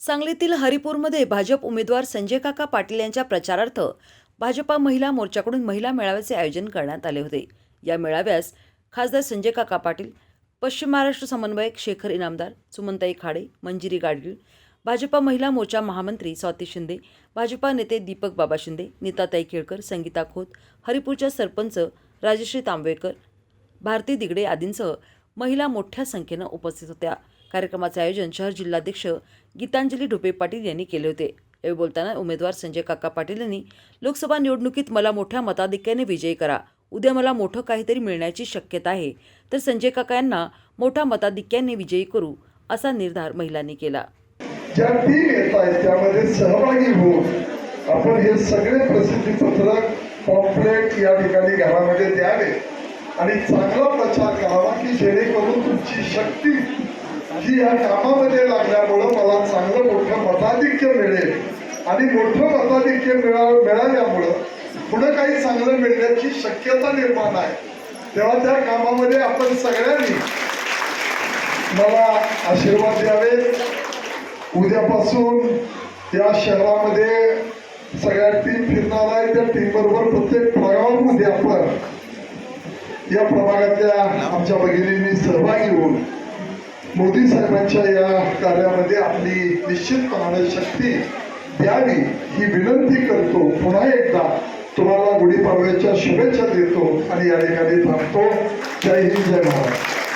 सांगलीतील हरिपूरमध्ये भाजप उमेदवार संजय काका पाटील यांच्या प्रचारार्थ भाजपा महिला मोर्चाकडून महिला मेळाव्याचे आयोजन करण्यात आले होते. या मेळाव्यास खासदार संजय काका पाटील पश्चिम महाराष्ट्र समन्वयक शेखर इनामदार सुमनताई खाडे मंजिरी गाडगीळ भाजपा महिला मोर्चा महामंत्री स्वाती शिंदे भाजपा नेते दीपक बाबा शिंदे नीताताई केळकर संगीता खोत हरिपूरच्या सरपंच राजश्री तांबेकर भारती दिगडे आदींसह महिला मोठ्या संख्येनं उपस्थित होत्या. कार्यक्रमाचे आयोजन शहर जिल्हाध्यक्ष गीतांजली ढोपे पाटील यांनी केले होते. यावेळी बोलताना उमेदवार संजय काका पाटील यांनी लोकसभा निवडणुकीत मला मोठ्या मताधिक्याने विजयी करा. उद्या मला मोठं काहीतरी मिळण्याची शक्यता आहे. तर संजय काका यांना मोठ्या मताधिक्याने विजयी करू असा निर्धार महिलांनी केला. ज्या टीम येत आहेत त्यामध्ये सहभागी होऊन आपण हे सगळे प्रसिद्धीपत्रक पॉम्पलेट या ठिकाणी घरामध्ये द्यावे. आणि चांगला प्रचार करावा की जेणेकरून तुमची शक्ती ही या कामामध्ये लागल्यामुळं मला चांगलं मोठं मताधिक्य मिळेल. आणि मोठं मताधिक्य मिळा मिळाल्यामुळं पुढं काही चांगलं मिळण्याची शक्यता निर्माण आहे. तेव्हा त्या कामामध्ये आपण सगळ्यांनी मला आशीर्वाद द्यावेत उद्यापासून या शहरामध्ये सगळ्या टीम फिरणार आहे त्या टीम बरोबर प्रत्येक प्रभागामध्ये या प्रभागातल्या आमच्या भगिनींनी सहभागी होऊन मोदी साहेबांच्या या कार्यामध्ये आपली निश्चितपणाने शक्ती द्यावी ही विनंती करतो. पुन्हा एकदा तुम्हाला गुढीपाडव्याच्या शुभेच्छा देतो आणि या ठिकाणी थांबतो. जय हिंद जय महाराज